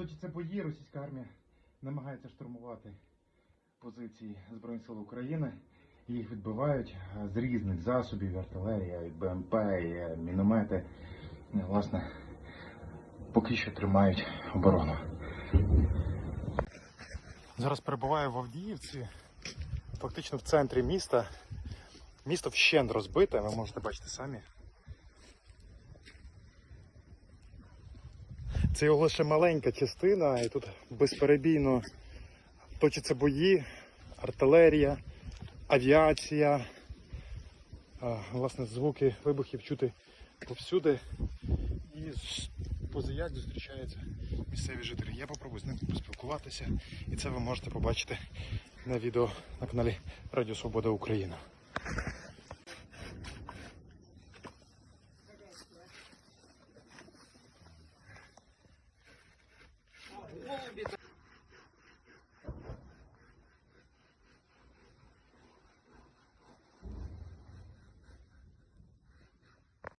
Точаться бої, російська армія намагається штурмувати позиції Збройних сил України. Їх відбивають з різних засобів, артилерія, БМП, і е, міномети. Власне, поки що тримають оборону. Зараз перебуваю в Авдіївці, фактично в центрі міста. Місто вщент розбите, ви можете бачити самі. Це його лише маленька частина, і тут безперебійно точаться бої, артилерія, авіація. Власне, звуки вибухів чути повсюди. І позаяк зустрічаються місцеві жителі. Я попробую з ним поспілкуватися, і це ви можете побачити на відео на каналі Радіо Свобода Україна.